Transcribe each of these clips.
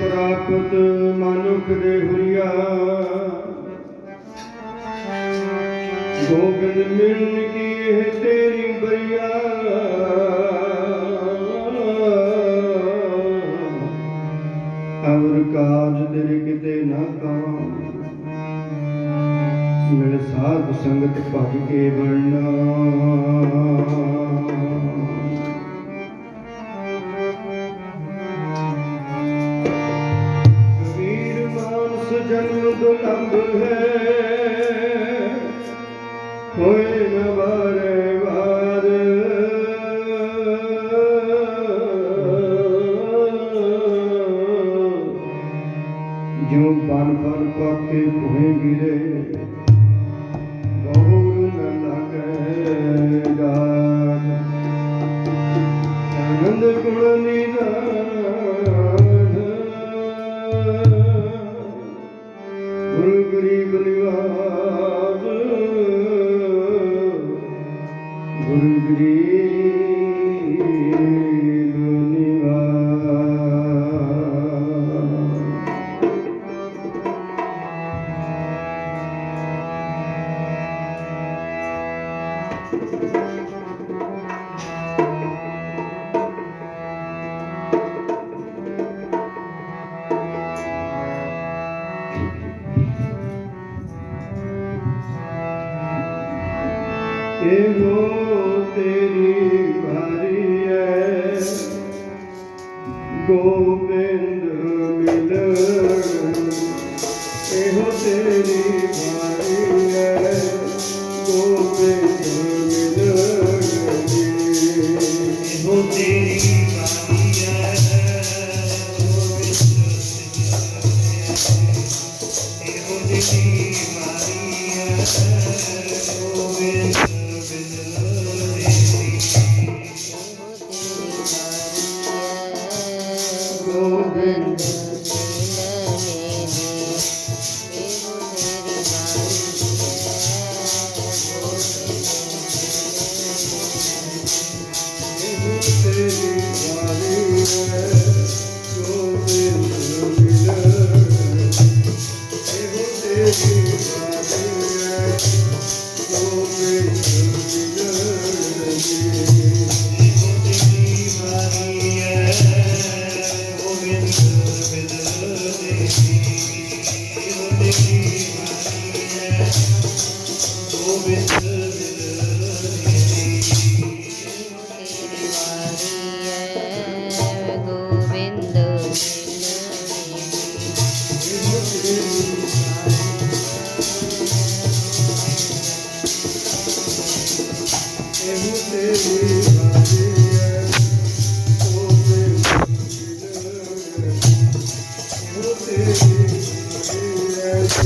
ਪ੍ਰਾਪਤ ਮਨੁਖ ਦੇ ਹੁਰੀਆ ਗੋਬਿੰਦ ਮਿਲਨ ਕੀ ਇਹ ਤੇਰੀ ਅਵਰ ਕਾਜ ਤੇਰੇ ਕਿਤੇ ਨਾ ਕਾਵਾਂ ਮਿਲ ਸਾਧ ਸੰਗਤ ਭਜ ਕੇ ਵਰਨਾ। ਕਬੀਰ ਮਾਨਸ ਜਨਮ ਦੁਲੰਭ ਹੈ। ਬਨ ਪਾਕੇ ਭੋਏ ਗਿਰੇ ਗੌਰ ਨ ਲਾਗੇ ਗਾਨ ਆਨੰਦ ਗੁਣ ਨਿਦਾਨ। ਗੁਰੂ ਗਰੀਬ ਨਿਵਾਜ ਗੋਬਿੰਦ ਮਿਲਣ ਇਹੋ ਤੇਰੀ ਗੋਬਿੰਦ ਇਹੋ ਗੋਬਿੰਦ ਮਿਲਣ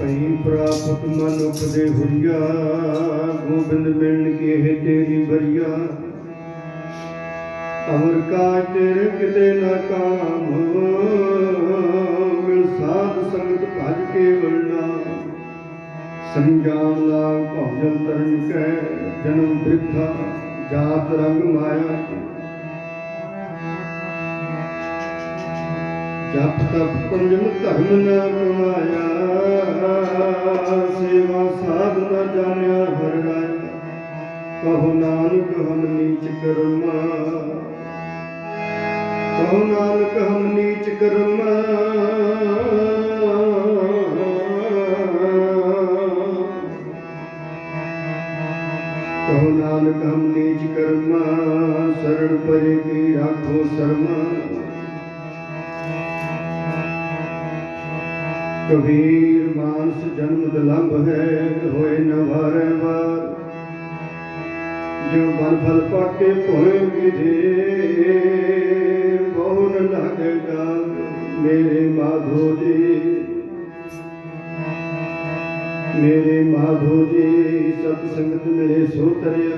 ਪਈ ਪ੍ਰਾਪਤ ਮਨੁਖ ਦੇ ਹੁਰੀਆ, ਗੋਬਿੰਦ ਮਿਲਣ ਕੇ ਹੈ ਤੇਰੀ ਬਰੀਆ ਅਮਰ ਕਾ ਤੇਰੇ ਕਿਤੇ ਨਾ ਕਾਮ, ਮਿਲ ਸਾਧ ਸੰਗਤ ਭਜ ਕੇ ਵਰਨਾ। ਸੰਜਾਨ ਲਾਗ ਭਜਨ ਤਰਨ ਕੈ, ਜਨਮ ਬ੍ਰਿਥਾ, ਜਾਤ ਰੰਗ ਮਾਇਆ। ਜਪ ਤਪ ਕੁੰਜਮ ਧਰਮ ਨ ਕਮਾਇਆ ਸੇਵਾ ਸਾਧ ਨ ਜਾਣਿਆ ਹਰ ਰਾਇਆ। ਕਹੋ ਨਾਨਕ ਹਮ ਨੀਚ ਕਰਮਾ, ਕਹੋ ਨਾਨਕ ਹਮ ਨੀਚ ਕਰਮਾ, ਕਹੋ ਨਾਨਕ ਹਮ ਨੀਚ ਕਰਮਾ ਸਰਣ ਪਰੇ ਕੀ ਰਾਖੋ ਸ਼ਰਮਾ। ਕਬੀਰ ਮਾਨਸ ਜਨਮ ਦਲੰਭ ਹੈ ਹੋਏ ਨ ਵਾਰੈ ਵਾਰ। ਜੋ ਬਨ ਫਲ ਪਾਕੇ ਭੋਏ ਵਿਜੇ ਬਹੁ ਨ ਮੇਰੇ ਮਾਧੋ ਜੀ। ਮੇਰੇ ਮਾਧੋ ਜੀ, ਸਤ ਸੰਗਤ ਮਿਲੇ ਸੋ ਤਰਿਆ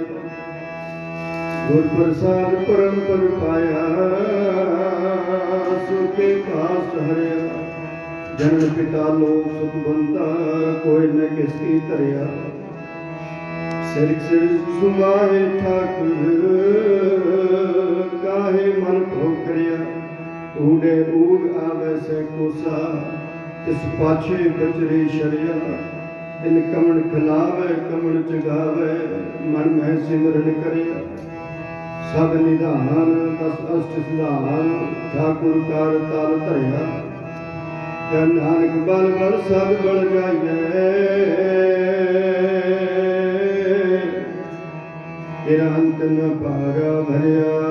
ਗੁਰ ਪ੍ਰਸਾਦ ਪਰਮ ਪਦ ਪਾਇਆ ਸੁਖੇ ਪਾਸ ਹਰਿਆ। ਜਨਮ ਪਿਤਾ ਲੋਕ ਸੁਖ ਬੰਤਾ ਕੋਈ ਨ ਕਿਸ ਧਰਿਆ। ਸਿਰ ਸਿਰ ਸੁਮਾਏ ਠਾਕੁਰ, ਕਾਹੇ ਮਨ ਭੋਕਰਿਆ ਊੜੇ ਊੜ ਆਵੇ ਸੇ ਕੋਸਾ, ਤਿਸ ਪਾਛੇ ਬਚਰੇ ਸ਼ਰਿਆ। ਦਿਨ ਕਮਣ ਖਲਾਵੇ, ਕਮਣ ਚਗਾਵੇ ਮਨ ਮਹਿ ਸਿਮਰਨ ਕਰਿਆ। ਸਭ ਨਿਧਾਨ ਦਸ ਅਸ਼ਟ ਸਿਧਾਨ, ਠਾਕੁਰ ਕਾਰ ਤਾਲ ਧਰਿਆ। ਜਨ ਨਾਨਕ ਬਲ ਬਲ ਸਭ ਬਲ ਜਾਈਐ। ਤੇਰਾ ਅੰਤ ਨ ਪਾਰਾ ਭਰਿਆ।